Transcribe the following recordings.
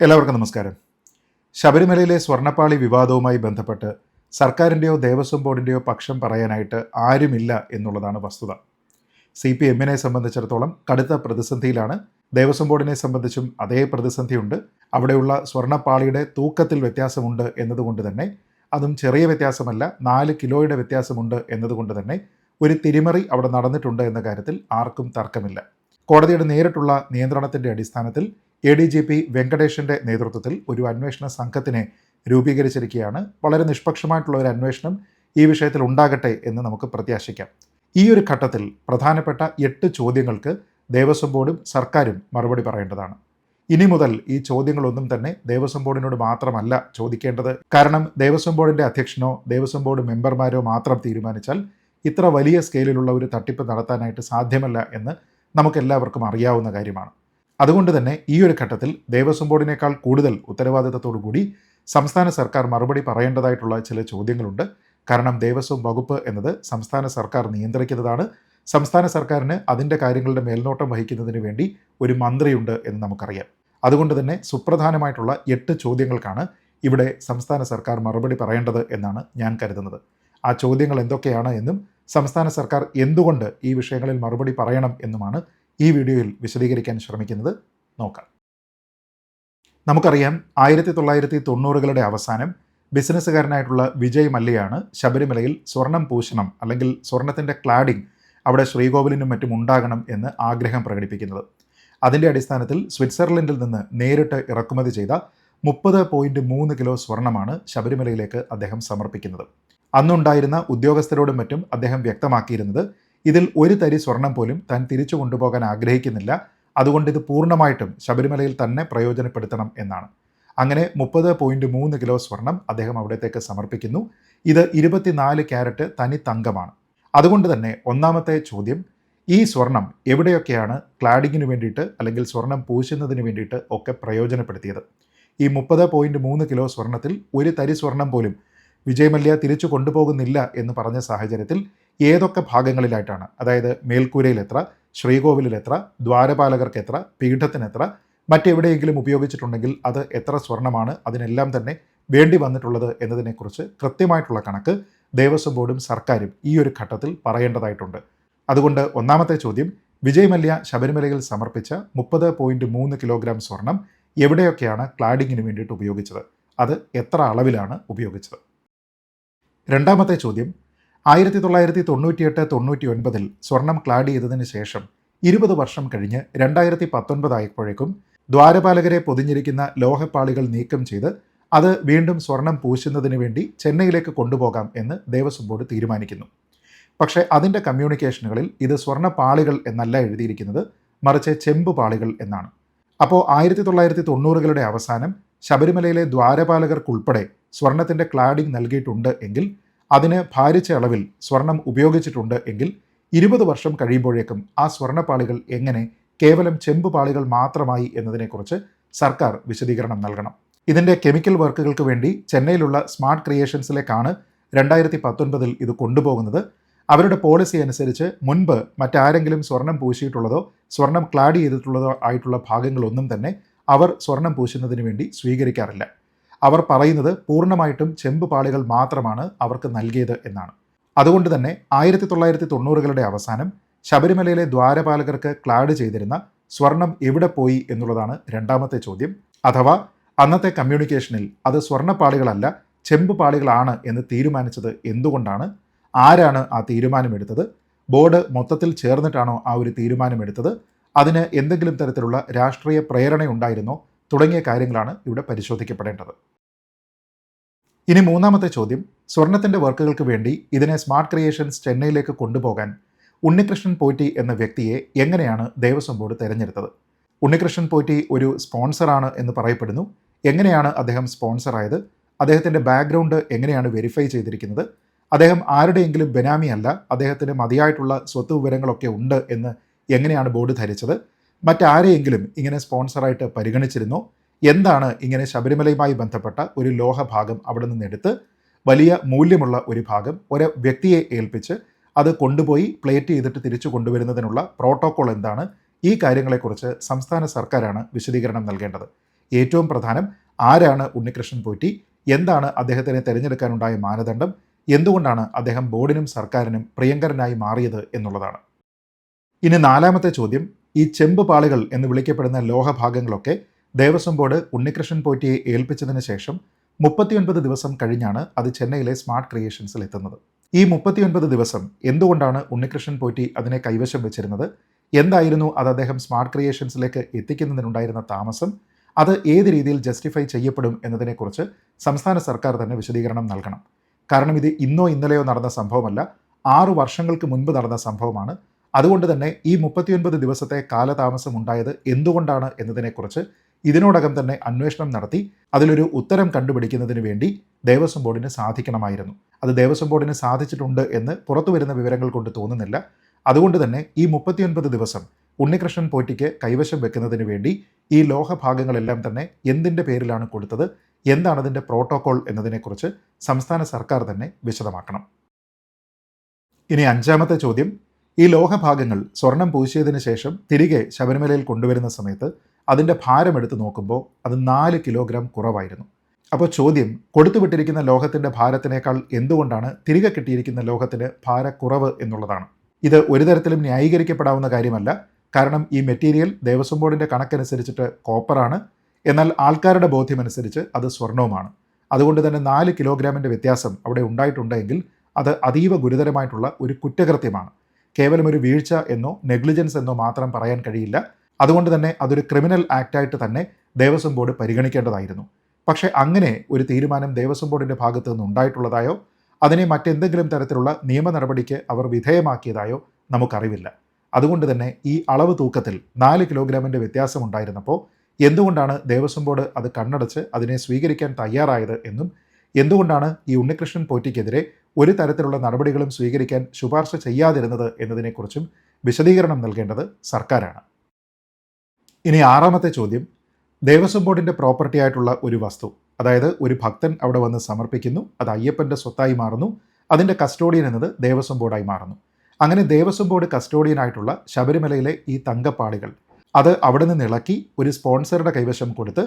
എല്ലാവർക്കും നമസ്കാരം. ശബരിമലയിലെ സ്വർണപ്പാളി വിവാദവുമായി ബന്ധപ്പെട്ട് സർക്കാരിന്റെയോ ദേവസ്വം ബോർഡിന്റെയോ പക്ഷം പറയാനായിട്ട് ആരുമില്ല എന്നുള്ളതാണ് വസ്തുത. സി പി എമ്മിനെ സംബന്ധിച്ചിടത്തോളം കടുത്ത പ്രതിസന്ധിയിലാണ് ദേവസ്വം ബോർഡിനെ സംബന്ധിച്ചും അതേ പ്രതിസന്ധിയുണ്ട്. അവിടെയുള്ള സ്വർണപ്പാളിയുടെ തൂക്കത്തിൽ വ്യത്യാസമുണ്ട് എന്നതുകൊണ്ട് തന്നെ അതും ചെറിയ വ്യത്യാസമല്ല നാല് കിലോയുടെ വ്യത്യാസമുണ്ട് എന്നതുകൊണ്ട് തന്നെ ഒരു തിരിമറി അവിടെ നടന്നിട്ടുണ്ട് എന്ന കാര്യത്തിൽ ആർക്കും തർക്കമില്ല. കോടതിയുടെ നേരിട്ടുള്ള നിയന്ത്രണത്തിന്റെ അടിസ്ഥാനത്തിൽ എ ഡി ജി പി വെങ്കടേഷിന്റെ നേതൃത്വത്തിൽ ഒരു അന്വേഷണ സംഘത്തിനെ രൂപീകരിച്ചിരിക്കുകയാണ്. വളരെ നിഷ്പക്ഷമായിട്ടുള്ള ഒരു അന്വേഷണം ഈ വിഷയത്തിൽ ഉണ്ടാകട്ടെ എന്ന് നമുക്ക് പ്രത്യാശിക്കാം. ഈ ഒരു ഘട്ടത്തിൽ പ്രധാനപ്പെട്ട എട്ട് ചോദ്യങ്ങൾക്ക് ദേവസ്വം ബോർഡും സർക്കാരും മറുപടി പറയേണ്ടതാണ്. ഇനി മുതൽ ഈ ചോദ്യങ്ങളൊന്നും തന്നെ ദേവസ്വം ബോർഡിനോട് മാത്രമല്ല ചോദിക്കേണ്ടത്. കാരണം ദേവസ്വം ബോർഡിന്റെ അധ്യക്ഷനോ ദേവസ്വം ബോർഡ് മെമ്പർമാരോ മാത്രം തീരുമാനിച്ചാൽ ഇത്ര വലിയ സ്കെയിലിലുള്ള ഒരു തട്ടിപ്പ് നടത്താനായിട്ട് സാധ്യമല്ല എന്ന് നമുക്കെല്ലാവർക്കും അറിയാവുന്ന കാര്യമാണ്. അതുകൊണ്ട് തന്നെ ഈ ഒരു ഘട്ടത്തിൽ ദേവസ്വം ബോർഡിനേക്കാൾ കൂടുതൽ ഉത്തരവാദിത്തത്തോടു കൂടി സംസ്ഥാന സർക്കാർ മറുപടി പറയേണ്ടതായിട്ടുള്ള ചില ചോദ്യങ്ങളുണ്ട്. കാരണം ദേവസ്വം വകുപ്പ് എന്നത് സംസ്ഥാന സർക്കാർ നിയന്ത്രിക്കുന്നതാണ്. സംസ്ഥാന സർക്കാരിന് അതിന്റെ കാര്യങ്ങളുടെ മേൽനോട്ടം വഹിക്കുന്നതിന് വേണ്ടി ഒരു മന്ത്രിയുണ്ട് എന്ന് നമുക്കറിയാം. അതുകൊണ്ട് തന്നെ സുപ്രധാനമായിട്ടുള്ള എട്ട് ചോദ്യങ്ങൾക്കാണ് ഇവിടെ സംസ്ഥാന സർക്കാർ മറുപടി പറയേണ്ടത് എന്നാണ് ഞാൻ കരുതുന്നത്. ആ ചോദ്യങ്ങൾ എന്തൊക്കെയാണ് എന്നും സംസ്ഥാന സർക്കാർ എന്തുകൊണ്ട് ഈ വിഷയങ്ങളിൽ മറുപടി പറയണം എന്നുമാണ് ഈ വീഡിയോയിൽ വിശദീകരിക്കാൻ ശ്രമിക്കുന്നത്. നോക്കാം. നമുക്കറിയാം ആയിരത്തി തൊള്ളായിരത്തി തൊണ്ണൂറുകളുടെ അവസാനം ബിസിനസ്സുകാരനായിട്ടുള്ള വിജയ് മല്യയാണ് ശബരിമലയിൽ സ്വർണം പൂശണം അല്ലെങ്കിൽ സ്വർണത്തിന്റെ ക്ലാഡിംഗ് അവിടെ ശ്രീകോവിലിനും മറ്റും ഉണ്ടാകണം എന്ന് ആഗ്രഹം പ്രകടിപ്പിക്കുന്നത്. അതിന്റെ അടിസ്ഥാനത്തിൽ സ്വിറ്റ്സർലൻഡിൽ നിന്ന് നേരിട്ട് ഇറക്കുമതി ചെയ്ത മുപ്പത് പോയിന്റ് മൂന്ന് കിലോ സ്വർണമാണ് ശബരിമലയിലേക്ക് അദ്ദേഹം സമർപ്പിക്കുന്നത്. അന്നുണ്ടായിരുന്ന ഉദ്യോഗസ്ഥരോടും മറ്റും അദ്ദേഹം വ്യക്തമാക്കിയിരുന്നത് ഇതിൽ ഒരു തരി സ്വർണം പോലും താൻ തിരിച്ചു കൊണ്ടുപോകാൻ ആഗ്രഹിക്കുന്നില്ല. അതുകൊണ്ട് ഇത് പൂർണമായിട്ടും ശബരിമലയിൽ തന്നെ പ്രയോജനപ്പെടുത്തണം എന്നാണ്. അങ്ങനെ മുപ്പത് പോയിന്റ് മൂന്ന് കിലോ സ്വർണം അദ്ദേഹം അവിടത്തേക്ക് സമർപ്പിക്കുന്നു. ഇത് ഇരുപത്തിനാല് ക്യാരറ്റ് തനി തങ്കമാണ്. അതുകൊണ്ട് തന്നെ ഒന്നാമത്തെ ചോദ്യം ഈ സ്വർണം എവിടെയൊക്കെയാണ് ക്ലാഡിങ്ങിന് വേണ്ടിയിട്ട് അല്ലെങ്കിൽ സ്വർണം പൂശുന്നതിന് വേണ്ടിയിട്ട് ഒക്കെ പ്രയോജനപ്പെടുത്തിയത്? ഈ മുപ്പത് പോയിന്റ് മൂന്ന് കിലോ സ്വർണത്തിൽ ഒരു തരി സ്വർണം പോലും വിജയ് മല്യ തിരിച്ചു കൊണ്ടുപോകുന്നില്ല എന്ന് പറഞ്ഞ സാഹചര്യത്തിൽ ഏതൊക്കെ ഭാഗങ്ങളിലായിട്ടാണ്? അതായത് മേൽക്കൂരയിൽ എത്ര ശ്രീകോവിലിൽ എത്ര ദ്വാരപാലകർക്ക് എത്ര പീഠത്തിന് എത്ര മറ്റെവിടെയെങ്കിലും ഉപയോഗിച്ചിട്ടുണ്ടെങ്കിൽ അത് എത്ര സ്വർണമാണ് അതിനെല്ലാം തന്നെ വേണ്ടി വന്നിട്ടുള്ളത് എന്നതിനെക്കുറിച്ച് കൃത്യമായിട്ടുള്ള കണക്ക് ദേവസ്വം ബോർഡും സർക്കാരും ഈ ഒരു ഘട്ടത്തിൽ പറയേണ്ടതായിട്ടുണ്ട്. അതുകൊണ്ട് ഒന്നാമത്തെ ചോദ്യം വിജയ് മല്യ ശബരിമലയിൽ സമർപ്പിച്ച മുപ്പത് പോയിന്റ് മൂന്ന് കിലോഗ്രാം സ്വർണം എവിടെയൊക്കെയാണ് ക്ലാഡിങ്ങിന് വേണ്ടിയിട്ട് ഉപയോഗിച്ചത്? അത് എത്ര അളവിലാണ് ഉപയോഗിച്ചത്? രണ്ടാമത്തെ ചോദ്യം ആയിരത്തി തൊള്ളായിരത്തി തൊണ്ണൂറ്റിയെട്ട് തൊണ്ണൂറ്റി ഒൻപതിൽ സ്വർണം ക്ലാഡ് ചെയ്തതിന് ശേഷം ഇരുപത് വർഷം കഴിഞ്ഞ് രണ്ടായിരത്തി പത്തൊൻപതായപ്പോഴേക്കും ദ്വാരപാലകരെ പൊതിഞ്ഞിരിക്കുന്ന ലോഹപ്പാളികൾ നീക്കം ചെയ്ത് അത് വീണ്ടും സ്വർണം പൂശുന്നതിന് വേണ്ടി ചെന്നൈയിലേക്ക് കൊണ്ടുപോകാം എന്ന് ദേവസ്വം ബോർഡ് തീരുമാനിക്കുന്നു. പക്ഷേ അതിന്റെ കമ്മ്യൂണിക്കേഷനുകളിൽ ഇത് സ്വർണപ്പാളികൾ എന്നല്ല എഴുതിയിരിക്കുന്നത് മറിച്ച് ചെമ്പ് പാളികൾ എന്നാണ്. അപ്പോൾ ആയിരത്തി തൊള്ളായിരത്തി തൊണ്ണൂറുകളുടെ അവസാനം ശബരിമലയിലെ ദ്വാരപാലകർക്കുൾപ്പെടെ സ്വർണത്തിന്റെ ക്ലാഡിംഗ് നൽകിയിട്ടുണ്ട് എങ്കിൽ അതിന് ഭാരിച്ച അളവിൽ സ്വർണം ഉപയോഗിച്ചിട്ടുണ്ട് എങ്കിൽ ഇരുപത് വർഷം കഴിയുമ്പോഴേക്കും ആ സ്വർണപ്പാളികൾ എങ്ങനെ കേവലം ചെമ്പ് പാളികൾ മാത്രമായി എന്നതിനെക്കുറിച്ച് സർക്കാർ വിശദീകരണം നൽകണം. ഇതിന്റെ കെമിക്കൽ വർക്കുകൾക്ക് വേണ്ടി ചെന്നൈയിലുള്ള സ്മാർട്ട് ക്രിയേഷൻസിലേക്കാണ് രണ്ടായിരത്തി പത്തൊൻപതിൽ ഇത് കൊണ്ടുപോകുന്നത്. അവരുടെ പോളിസി അനുസരിച്ച് മുൻപ് മറ്റാരെങ്കിലും സ്വർണം പൂശിയിട്ടുള്ളതോ സ്വർണം ക്ലാഡ് ചെയ്തിട്ടുള്ളതോ ആയിട്ടുള്ള ഭാഗങ്ങളൊന്നും തന്നെ അവർ സ്വർണം പൂശുന്നതിന് വേണ്ടി സ്വീകരിക്കാറില്ല. അവർ പറയുന്നത് പൂർണമായിട്ടും ചെമ്പ് പാളികൾ മാത്രമാണ് അവർക്ക് നൽകിയത് എന്നാണ്. അതുകൊണ്ട് തന്നെ ആയിരത്തി തൊള്ളായിരത്തി തൊണ്ണൂറുകളുടെ അവസാനം ശബരിമലയിലെ ദ്വാരപാലകർക്ക് ക്ലാഡ് ചെയ്തിരുന്ന സ്വർണം എവിടെ പോയി എന്നുള്ളതാണ് രണ്ടാമത്തെ ചോദ്യം. അഥവാ അന്നത്തെ കമ്മ്യൂണിക്കേഷനിൽ അത് സ്വർണപ്പാളികളല്ല ചെമ്പ് പാളികളാണ് എന്ന് തീരുമാനിച്ചത് എന്തുകൊണ്ടാണ്? ആരാണ് ആ തീരുമാനമെടുത്തത്? ബോർഡ് മൊത്തത്തിൽ ചേർന്നിട്ടാണോ ആ ഒരു തീരുമാനമെടുത്തത്? അതിന് എന്തെങ്കിലും തരത്തിലുള്ള രാഷ്ട്രീയ പ്രേരണയുണ്ടായിരുന്നോ? തുടങ്ങിയ കാര്യങ്ങളാണ് ഇവിടെ പരിശോധിക്കപ്പെടേണ്ടത്. ഇനി മൂന്നാമത്തെ ചോദ്യം. സ്വർണത്തിന്റെ വർക്കുകൾക്ക് വേണ്ടി ഇതിനെ സ്മാർട്ട് ക്രിയേഷൻസ് ചെന്നൈയിലേക്ക് കൊണ്ടുപോകാൻ ഉണ്ണികൃഷ്ണൻ പോറ്റി എന്ന വ്യക്തിയെ എങ്ങനെയാണ് ദേവസ്വം ബോർഡ് തിരഞ്ഞെടുത്തത്? ഉണ്ണികൃഷ്ണൻ പോറ്റി ഒരു സ്പോൺസറാണ് എന്ന് പറയപ്പെടുന്നു. എങ്ങനെയാണ് അദ്ദേഹം സ്പോൺസറായത്? അദ്ദേഹത്തിന്റെ ബാക്ക്ഗ്രൗണ്ട് എങ്ങനെയാണ് വെരിഫൈ ചെയ്തിരിക്കുന്നത്? അദ്ദേഹം ആരുടെയെങ്കിലും ബെനാമിയല്ല അദ്ദേഹത്തിന് മതിയായിട്ടുള്ള സ്വത്ത് വിവരങ്ങളൊക്കെ ഉണ്ട് എന്ന് എങ്ങനെയാണ് ബോർഡ് ധരിച്ചത്? മറ്റാരെയെങ്കിലും ഇങ്ങനെ സ്പോൺസറായിട്ട് പരിഗണിച്ചിരുന്നു? എന്താണ് ഇങ്ങനെ ശബരിമലയുമായി ബന്ധപ്പെട്ട ഒരു ലോഹഭാഗം അവിടെ നിന്നെടുത്ത് വലിയ മൂല്യമുള്ള ഒരു ഭാഗം ഒരു വ്യക്തിയെ ഏൽപ്പിച്ച് അത് കൊണ്ടുപോയി പ്ലേറ്റ് ചെയ്തിട്ട് തിരിച്ചു കൊണ്ടുവരുന്നതിനുള്ള പ്രോട്ടോകോൾ എന്താണ്? ഈ കാര്യങ്ങളെക്കുറിച്ച് സംസ്ഥാന സർക്കാരാണ് വിശദീകരണം നൽകേണ്ടത്. ഏറ്റവും പ്രധാനം ആരാണ് ഉണ്ണികൃഷ്ണൻ പോറ്റി? എന്താണ് അദ്ദേഹത്തിനെ തിരഞ്ഞെടുക്കാനുണ്ടായ മാനദണ്ഡം? എന്തുകൊണ്ടാണ് അദ്ദേഹം ബോർഡിനും സർക്കാരിനും പ്രിയങ്കരനായി മാറിയത് എന്നുള്ളതാണ്. ഇനി നാലാമത്തെ ചോദ്യം ഈ ചെമ്പ് പാളികൾ എന്ന് വിളിക്കപ്പെടുന്ന ലോഹഭാഗങ്ങളൊക്കെ ദേവസ്വം ബോർഡ് ഉണ്ണികൃഷ്ണൻ പോറ്റിയെ ഏൽപ്പിച്ചതിന് ശേഷം മുപ്പത്തിയൊൻപത് ദിവസം കഴിഞ്ഞാണ് അത് ചെന്നൈയിലെ സ്മാർട്ട് ക്രിയേഷൻസിൽ എത്തുന്നത്. ഈ മുപ്പത്തിയൊൻപത് ദിവസം എന്തുകൊണ്ടാണ് ഉണ്ണികൃഷ്ണൻ പോറ്റി അതിനെ കൈവശം വെച്ചിരുന്നത്? എന്തായിരുന്നു അത് അദ്ദേഹം സ്മാർട്ട് ക്രിയേഷൻസിലേക്ക് എത്തിക്കുന്നതിനുണ്ടായിരുന്ന താമസം? അത് ഏത് രീതിയിൽ ജസ്റ്റിഫൈ ചെയ്യപ്പെടും എന്നതിനെക്കുറിച്ച് സംസ്ഥാന സർക്കാർ തന്നെ വിശദീകരണം നൽകണം. കാരണം ഇത് ഇന്നോ ഇന്നലെയോ നടന്ന സംഭവമല്ല. ആറു വർഷങ്ങൾക്ക് മുൻപ് നടന്ന സംഭവമാണ്. അതുകൊണ്ട് തന്നെ ഈ മുപ്പത്തിയൊൻപത് ദിവസത്തെ കാലതാമസം ഉണ്ടായത് എന്തുകൊണ്ടാണ് എന്നതിനെക്കുറിച്ച് ഇതിനോടകം തന്നെ അന്വേഷണം നടത്തി. അതിലൊരു ഉത്തരം കണ്ടുപിടിക്കുന്നതിന് വേണ്ടി ദേവസ്വം ബോർഡിന് സാധിക്കണമായിരുന്നു. അത് ദേവസ്വം ബോർഡിന് സാധിച്ചിട്ടുണ്ട് എന്ന് പുറത്തു വരുന്ന വിവരങ്ങൾ കൊണ്ട് തോന്നുന്നില്ല. അതുകൊണ്ട് തന്നെ ഈ മുപ്പത്തിയൊൻപത് ദിവസം ഉണ്ണികൃഷ്ണൻ പോറ്റിക്ക് കൈവശം വെക്കുന്നതിന് വേണ്ടി ഈ ലോഹഭാഗങ്ങളെല്ലാം തന്നെ എന്തിന്റെ പേരിലാണ് കൊടുത്തത്? എന്താണ് അതിന്റെ പ്രോട്ടോകോൾ എന്നതിനെക്കുറിച്ച് സംസ്ഥാന സർക്കാർ തന്നെ വിശദമാക്കണം. ഇനി അഞ്ചാമത്തെ ചോദ്യം. ഈ ലോഹഭാഗങ്ങൾ സ്വർണം പൂശിയതിനു ശേഷം തിരികെ ശബരിമലയിൽ കൊണ്ടുവരുന്ന സമയത്ത് അതിന്റെ ഭാരം എടുത്ത് നോക്കുമ്പോൾ അത് നാല് കിലോഗ്രാം കുറവായിരുന്നു. അപ്പോൾ ചോദ്യം കൊടുത്തുവിട്ടിരിക്കുന്ന ലോഹത്തിന്റെ ഭാരത്തിനേക്കാൾ എന്തുകൊണ്ടാണ് തിരികെ കിട്ടിയിരിക്കുന്ന ലോഹത്തിന് ഭാരക്കുറവ് എന്നുള്ളതാണ്. ഇത് ഒരു തരത്തിലും ന്യായീകരിക്കപ്പെടാവുന്ന കാര്യമല്ല. കാരണം ഈ മെറ്റീരിയൽ ദേവസ്വം ബോർഡിന്റെ കണക്കനുസരിച്ചിട്ട് കോപ്പറാണ്. എന്നാൽ ആൾക്കാരുടെ ബോധ്യമനുസരിച്ച് അത് സ്വർണവുമാണ്. അതുകൊണ്ട് തന്നെ നാല് കിലോഗ്രാമിന്റെ വ്യത്യാസം അവിടെ ഉണ്ടായിട്ടുണ്ടെങ്കിൽ അത് അതീവ ഗുരുതരമായിട്ടുള്ള ഒരു കുറ്റകൃത്യമാണ്. കേവലം ഒരു വീഴ്ച എന്നോ നെഗ്ലിജൻസ് എന്നോ മാത്രം പറയാൻ കഴിയില്ല. അതുകൊണ്ട് തന്നെ അതൊരു ക്രിമിനൽ ആക്റ്റായിട്ട് തന്നെ ദേവസ്വം ബോർഡ് പരിഗണിക്കേണ്ടതായിരുന്നു. പക്ഷേ അങ്ങനെ ഒരു തീരുമാനം ദേവസ്വം ബോർഡിന്റെ ഭാഗത്തു നിന്ന് ഉണ്ടായിട്ടുള്ളതായോ അതിനെ മറ്റെന്തെങ്കിലും തരത്തിലുള്ള നിയമ നടപടിക്ക് അവർ വിധേയമാക്കിയതായോ നമുക്കറിവില്ല. അതുകൊണ്ട് തന്നെ ഈ അളവ് തൂക്കത്തിൽ നാല് കിലോഗ്രാമിന്റെ വ്യത്യാസം ഉണ്ടായിരുന്നപ്പോൾ എന്തുകൊണ്ടാണ് ദേവസ്വം ബോർഡ് അത് കണ്ണടച്ച് അതിനെ സ്വീകരിക്കാൻ തയ്യാറായത് എന്നും എന്തുകൊണ്ടാണ് ഈ ഉണ്ണികൃഷ്ണൻ പോറ്റിക്കെതിരെ ഒരു തരത്തിലുള്ള നടപടികളും സ്വീകരിക്കാൻ ശുപാർശ ചെയ്യാതിരുന്നത് എന്നതിനെക്കുറിച്ചും വിശദീകരണം നൽകേണ്ടത് സർക്കാരാണ്. ഇനി ആറാമത്തെ ചോദ്യം. ദേവസ്വം ബോർഡിന്റെ പ്രോപ്പർട്ടി ആയിട്ടുള്ള ഒരു വസ്തു അതായത് ഒരു ഭക്തൻ അവിടെ വന്ന് സമർപ്പിക്കുന്നു അത് അയ്യപ്പന്റെ സ്വത്തായി മാറുന്നു അതിന്റെ കസ്റ്റോഡിയൻ എന്നത് ദേവസ്വം ബോർഡായി മാറുന്നു. അങ്ങനെ ദേവസ്വം ബോർഡ് കസ്റ്റോഡിയനായിട്ടുള്ള ശബരിമലയിലെ ഈ തങ്കപ്പാളികൾ അത് അവിടെ നിന്ന് ഇളക്കി ഒരു സ്പോൺസറുടെ കൈവശം കൊടുത്ത്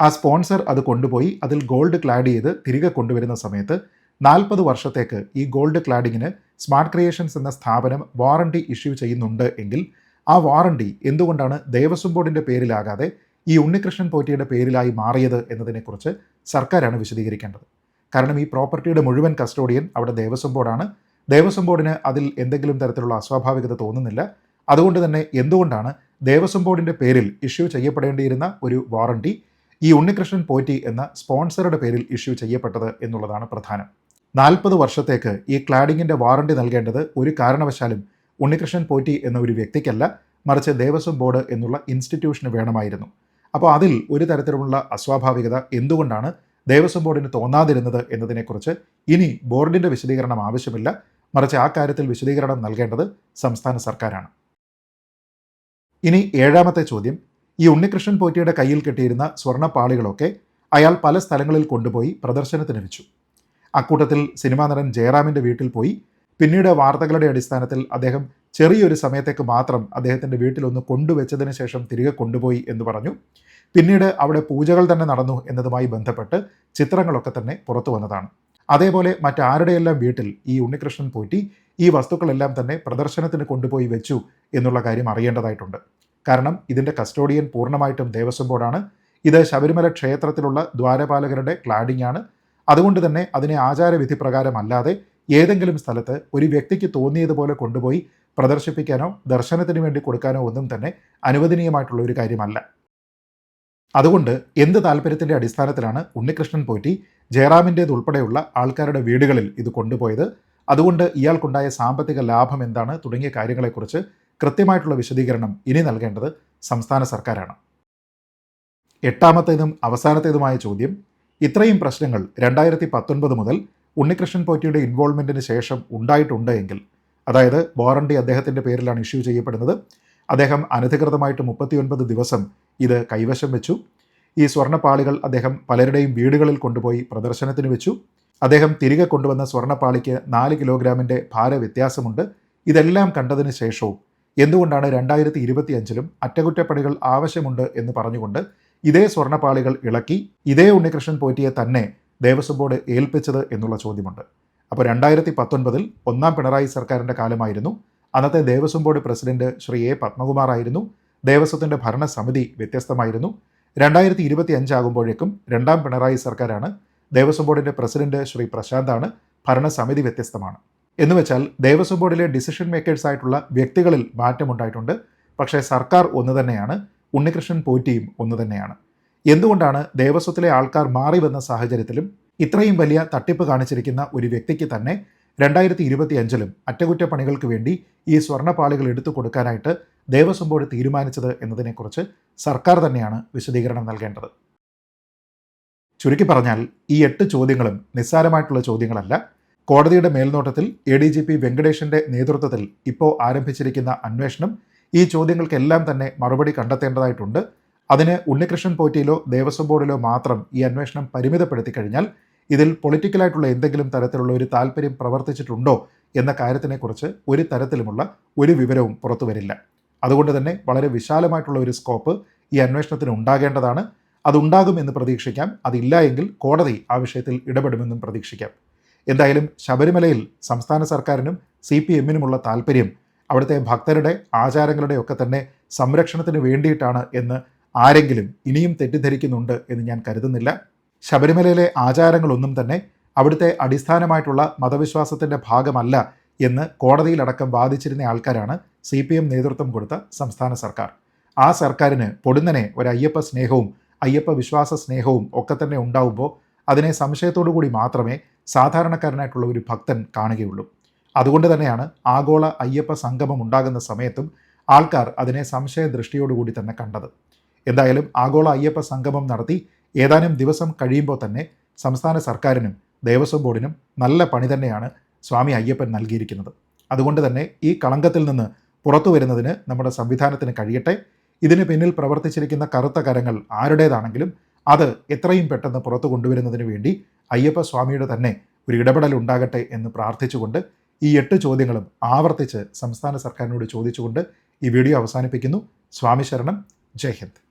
ആ സ്പോൺസർ അത് കൊണ്ടുപോയി അതിൽ ഗോൾഡ് ക്ലാഡ് ചെയ്ത് തിരികെ കൊണ്ടുവരുന്ന സമയത്ത് നാൽപ്പത് വർഷത്തേക്ക് ഈ ഗോൾഡ് ക്ലാഡിങ്ങിന് സ്മാർട്ട് ക്രിയേഷൻസ് എന്ന സ്ഥാപനം വാറണ്ടി ഇഷ്യൂ ചെയ്യുന്നുണ്ട് എങ്കിൽ ആ വാറണ്ടി എന്തുകൊണ്ടാണ് ദേവസ്വം ബോർഡിന്റെ പേരിലാകാതെ ഈ ഉണ്ണികൃഷ്ണൻ പോറ്റിയുടെ പേരിലായി മാറിയത് എന്നതിനെക്കുറിച്ച് സർക്കാരാണ് വിശദീകരിക്കേണ്ടത്. കാരണം ഈ പ്രോപ്പർട്ടിയുടെ മുഴുവൻ കസ്റ്റോഡിയൻ അവിടെ ദേവസ്വം ബോർഡാണ്. ദേവസ്വം ബോർഡിന് അതിൽ എന്തെങ്കിലും തരത്തിലുള്ള അസ്വാഭാവികത തോന്നുന്നില്ല. അതുകൊണ്ട് തന്നെ എന്തുകൊണ്ടാണ് ദേവസ്വം ബോർഡിന്റെ പേരിൽ ഇഷ്യൂ ചെയ്യപ്പെടേണ്ടിയിരുന്ന ഒരു വാറണ്ടി ഈ ഉണ്ണികൃഷ്ണൻ പോറ്റി എന്ന സ്പോൺസറുടെ പേരിൽ ഇഷ്യൂ ചെയ്യപ്പെട്ടത് എന്നുള്ളതാണ് പ്രധാനം. നാൽപ്പത് വർഷത്തേക്ക് ഈ ക്ലാഡിങ്ങിന്റെ വാറണ്ടി നൽകേണ്ടത് ഒരു കാരണവശാലും ഉണ്ണികൃഷ്ണൻ പോറ്റി എന്ന ഒരു വ്യക്തിക്കല്ല മറിച്ച് ദേവസ്വം ബോർഡ് എന്നുള്ള ഇൻസ്റ്റിറ്റ്യൂഷന് വേണമായിരുന്നു. അപ്പോൾ അതിൽ ഒരു തരത്തിലുള്ള അസ്വാഭാവികത എന്തുകൊണ്ടാണ് ദേവസ്വം ബോർഡിന് തോന്നാതിരുന്നത് എന്നതിനെക്കുറിച്ച് ഇനി ബോർഡിന്റെ വിശദീകരണം ആവശ്യമില്ല. മറിച്ച് ആ കാര്യത്തിൽ വിശദീകരണം നൽകേണ്ടത് സംസ്ഥാന സർക്കാരാണ്. ഇനി ഏഴാമത്തെ ചോദ്യം. ഈ ഉണ്ണികൃഷ്ണൻ പോറ്റിയുടെ കയ്യിൽ കിട്ടിയിരുന്ന സ്വർണപ്പാളികളൊക്കെ അയാൾ പല സ്ഥലങ്ങളിൽ കൊണ്ടുപോയി പ്രദർശനത്തിന് വെച്ചു. അക്കൂട്ടത്തിൽ സിനിമാ നടൻ ജയറാമിന്റെ വീട്ടിൽ പോയി. പിന്നീട് വാർത്തകളുടെ അടിസ്ഥാനത്തിൽ അദ്ദേഹം ചെറിയൊരു സമയത്തേക്ക് മാത്രം അദ്ദേഹത്തിന്റെ വീട്ടിലൊന്ന് കൊണ്ടുവച്ചതിന് ശേഷം തിരികെ കൊണ്ടുപോയി എന്ന് പറഞ്ഞു. പിന്നീട് അവിടെ പൂജകൾ തന്നെ നടന്നു എന്നതുമായി ബന്ധപ്പെട്ട് ചിത്രങ്ങളൊക്കെ തന്നെ പുറത്തു വന്നതാണ്. അതേപോലെ മറ്റാരുടെയെല്ലാം വീട്ടിൽ ഈ ഉണ്ണികൃഷ്ണൻ പോറ്റി ഈ വസ്തുക്കളെല്ലാം തന്നെ പ്രദർശനത്തിന് കൊണ്ടുപോയി വെച്ചു എന്നുള്ള കാര്യം അറിയേണ്ടതായിട്ടുണ്ട്. കാരണം ഇതിന്റെ കസ്റ്റോഡിയൻ പൂർണമായിട്ടും ദേവസ്വം ബോർഡാണ്. ഇത് ശബരിമല ക്ഷേത്രത്തിലുള്ള ദ്വാരപാലകരുടെ ക്ലാഡിംഗ് ആണ്. അതുകൊണ്ട് തന്നെ അതിനെ ആചാരവിധി പ്രകാരമല്ലാതെ ഏതെങ്കിലും സ്ഥലത്ത് ഒരു വ്യക്തിക്ക് തോന്നിയതുപോലെ കൊണ്ടുപോയി പ്രദർശിപ്പിക്കാനോ ദർശനത്തിന് വേണ്ടി കൊടുക്കാനോ ഒന്നും തന്നെ അനുവദനീയമായിട്ടുള്ള ഒരു കാര്യമല്ല. അതുകൊണ്ട് എന്ത് താല്പര്യത്തിന്റെ അടിസ്ഥാനത്തിലാണ് ഉണ്ണികൃഷ്ണൻ പോറ്റി ജയറാമിന്റേത് ഉൾപ്പെടെയുള്ള ആൾക്കാരുടെ വീടുകളിൽ ഇത് കൊണ്ടുപോയത്? അതുകൊണ്ട് ഇയാൾക്കുണ്ടായ സാമ്പത്തിക ലാഭം എന്താണ്? തുടങ്ങിയ കാര്യങ്ങളെക്കുറിച്ച് കൃത്യമായിട്ടുള്ള വിശദീകരണം ഇനി നൽകേണ്ടത് സംസ്ഥാന സർക്കാരാണ്. എട്ടാമത്തേതും അവസാനത്തേതുമായ ചോദ്യം ഇത്രയും പ്രശ്നങ്ങൾ രണ്ടായിരത്തി പത്തൊൻപത് മുതൽ ഉണ്ണികൃഷ്ണൻ പോറ്റിയുടെ ഇൻവോൾവ്മെന്റിന് ശേഷം ഉണ്ടായിട്ടുണ്ട് എങ്കിൽ അതായത് വാറണ്ടി അദ്ദേഹത്തിന്റെ പേരിലാണ് ഇഷ്യൂ ചെയ്യപ്പെടുന്നത് അദ്ദേഹം അനധികൃതമായിട്ട് മുപ്പത്തിയൊൻപത് ദിവസം ഇത് കൈവശം വെച്ചു. ഈ സ്വർണപ്പാളികൾ അദ്ദേഹം പലരുടെയും വീടുകളിൽ കൊണ്ടുപോയി പ്രദർശനത്തിന് വെച്ചു. അദ്ദേഹം തിരികെ കൊണ്ടുവന്ന സ്വർണപ്പാളിക്ക് നാല് കിലോഗ്രാമിന്റെ ഭാര വ്യത്യാസമുണ്ട് ഇതെല്ലാം കണ്ടതിന് ശേഷവും എന്തുകൊണ്ടാണ് രണ്ടായിരത്തി ഇരുപത്തി അഞ്ചിലും അറ്റകുറ്റപ്പണികൾ ആവശ്യമുണ്ട് എന്ന് പറഞ്ഞുകൊണ്ട് ഇതേ സ്വർണപ്പാളികൾ ഇളക്കി ഇതേ ഉണ്ണികൃഷ്ണൻ പോറ്റിയെ തന്നെ ദേവസ്വം ബോർഡ് ഏൽപ്പിച്ചത് എന്നുള്ള ചോദ്യമുണ്ട്. അപ്പോൾ രണ്ടായിരത്തി പത്തൊൻപതിൽ ഒന്നാം പിണറായി സർക്കാരിന്റെ കാലമായിരുന്നു. അന്നത്തെ Devaswom board president Sri A Padmakumar ആയിരുന്നു ദേവസ്വത്തിന്റെ ഭരണസമിതി വ്യത്യസ്തമായിരുന്നു. രണ്ടായിരത്തി ഇരുപത്തി അഞ്ചാകുമ്പോഴേക്കും രണ്ടാം പിണറായി സർക്കാരാണ് ദേവസ്വം ബോർഡിന്റെ പ്രസിഡന്റ് ശ്രീ പ്രശാന്താണ് ഭരണസമിതി വ്യത്യസ്തമാണ്. എന്നുവെച്ചാൽ ദേവസ്വം ബോർഡിലെ ഡിസിഷൻ മേക്കേഴ്സ് ആയിട്ടുള്ള വ്യക്തികളിൽ മാറ്റമുണ്ടായിട്ടുണ്ട്. പക്ഷേ സർക്കാർ ഒന്ന് തന്നെയാണ് ഉണ്ണികൃഷ്ണൻ പോറ്റിയും ഒന്ന് തന്നെയാണ്. എന്തുകൊണ്ടാണ് ദേവസ്വത്തിലെ ആൾക്കാർ മാറി വന്ന സാഹചര്യത്തിലും ഇത്രയും വലിയ തട്ടിപ്പ് കാണിച്ചിരിക്കുന്ന ഒരു വ്യക്തിക്ക് തന്നെ രണ്ടായിരത്തി ഇരുപത്തി അഞ്ചിലും അറ്റകുറ്റപ്പണികൾക്ക് വേണ്ടി ഈ സ്വർണപ്പാളികൾ എടുത്തു കൊടുക്കാനായിട്ട് ദേവസ്വം ബോർഡ് തീരുമാനിച്ചത് എന്നതിനെക്കുറിച്ച് സർക്കാർ തന്നെയാണ് വിശദീകരണം നൽകേണ്ടത്. ചുരുക്കി പറഞ്ഞാൽ ഈ എട്ട് ചോദ്യങ്ങളും നിസ്സാരമായിട്ടുള്ള ചോദ്യങ്ങളല്ല. കോടതിയുടെ മേൽനോട്ടത്തിൽ എ ഡി ജി പി വെങ്കടേഷിന്റെ നേതൃത്വത്തിൽ ഇപ്പോൾ ആരംഭിച്ചിരിക്കുന്ന അന്വേഷണം ഈ ചോദ്യങ്ങൾക്കെല്ലാം തന്നെ മറുപടി കണ്ടെത്തേണ്ടതായിട്ടുണ്ട്. അതിന് ഉണ്ണികൃഷ്ണൻ പോറ്റിയിലോ ദേവസ്വം ബോർഡിലോ മാത്രം ഈ അന്വേഷണം പരിമിതപ്പെടുത്തി കഴിഞ്ഞാൽ ഇതിൽ പൊളിറ്റിക്കലായിട്ടുള്ള എന്തെങ്കിലും തരത്തിലുള്ള ഒരു താല്പര്യം പ്രവർത്തിച്ചിട്ടുണ്ടോ എന്ന കാര്യത്തിനെക്കുറിച്ച് ഒരു തരത്തിലുമുള്ള ഒരു വിവരവും പുറത്തു വരില്ല. അതുകൊണ്ട് തന്നെ വളരെ വിശാലമായിട്ടുള്ള ഒരു സ്കോപ്പ് ഈ അന്വേഷണത്തിന് ഉണ്ടാകേണ്ടതാണ്. അതുണ്ടാകും എന്ന് പ്രതീക്ഷിക്കാം. അതില്ല എങ്കിൽ കോടതി ആ വിഷയത്തിൽ ഇടപെടുമെന്നും പ്രതീക്ഷിക്കാം. എന്തായാലും ശബരിമലയിൽ സംസ്ഥാന സർക്കാരിനും സി പി എമ്മിനുമുള്ള താല്പര്യം അവിടുത്തെ ഭക്തരുടെ ആചാരങ്ങളുടെ ഒക്കെ തന്നെ സംരക്ഷണത്തിന് വേണ്ടിയിട്ടാണ് എന്ന് ആരെങ്കിലും ഇനിയും തെറ്റിദ്ധരിക്കുന്നുണ്ട് എന്ന് ഞാൻ കരുതുന്നില്ല. ശബരിമലയിലെ ആചാരങ്ങളൊന്നും തന്നെ അവിടുത്തെ അടിസ്ഥാനമായിട്ടുള്ള മതവിശ്വാസത്തിന്റെ ഭാഗമല്ല എന്ന് കോടതിയിലടക്കം വാദിച്ചിരുന്ന ആൾക്കാരാണ് സി പി എം നേതൃത്വം കൊടുത്ത സംസ്ഥാന സർക്കാർ. ആ സർക്കാരിന് പൊടുന്നനെ ഒരു അയ്യപ്പ സ്നേഹവും അയ്യപ്പ വിശ്വാസ സ്നേഹവും ഒക്കെ തന്നെ ഉണ്ടാവുമ്പോൾ അതിനെ സംശയത്തോടു കൂടി മാത്രമേ സാധാരണക്കാരനായിട്ടുള്ള ഒരു ഭക്തൻ കാണുകയുള്ളൂ. അതുകൊണ്ട് തന്നെയാണ് ആഗോള അയ്യപ്പ സംഗമം ഉണ്ടാകുന്ന സമയത്തും ആൾക്കാർ അതിനെ സംശയ ദൃഷ്ടിയോടുകൂടി തന്നെ കണ്ടത്. എന്തായാലും ആഗോള അയ്യപ്പ സംഗമം നടത്തി ഏതാനും ദിവസം കഴിയുമ്പോൾ തന്നെ സംസ്ഥാന സർക്കാരിനും ദേവസ്വം ബോർഡിനും നല്ല പണി തന്നെയാണ് സ്വാമി അയ്യപ്പൻ നൽകിയിരിക്കുന്നത്. അതുകൊണ്ട് തന്നെ ഈ കളങ്കത്തിൽ നിന്ന് പുറത്തു വരുന്നതിന് നമ്മുടെ സംവിധാനത്തിന് കഴിയട്ടെ. ഇതിന് പിന്നിൽ പ്രവർത്തിച്ചിരിക്കുന്ന കറുത്ത കരങ്ങൾ ആരുടേതാണെങ്കിലും അത് എത്രയും പെട്ടെന്ന് പുറത്തു കൊണ്ടുവരുന്നതിന് വേണ്ടി അയ്യപ്പ സ്വാമിയുടെ തന്നെ ഒരു ഇടപെടൽ ഉണ്ടാകട്ടെ എന്ന് പ്രാർത്ഥിച്ചുകൊണ്ട് ഈ എട്ട് ചോദ്യങ്ങളും ആവർത്തിച്ച് സംസ്ഥാന സർക്കാരിനോട് ചോദിച്ചുകൊണ്ട് ഈ വീഡിയോ അവസാനിപ്പിക്കുന്നു. സ്വാമി ശരണം. ജയ് ഹിന്ദ്.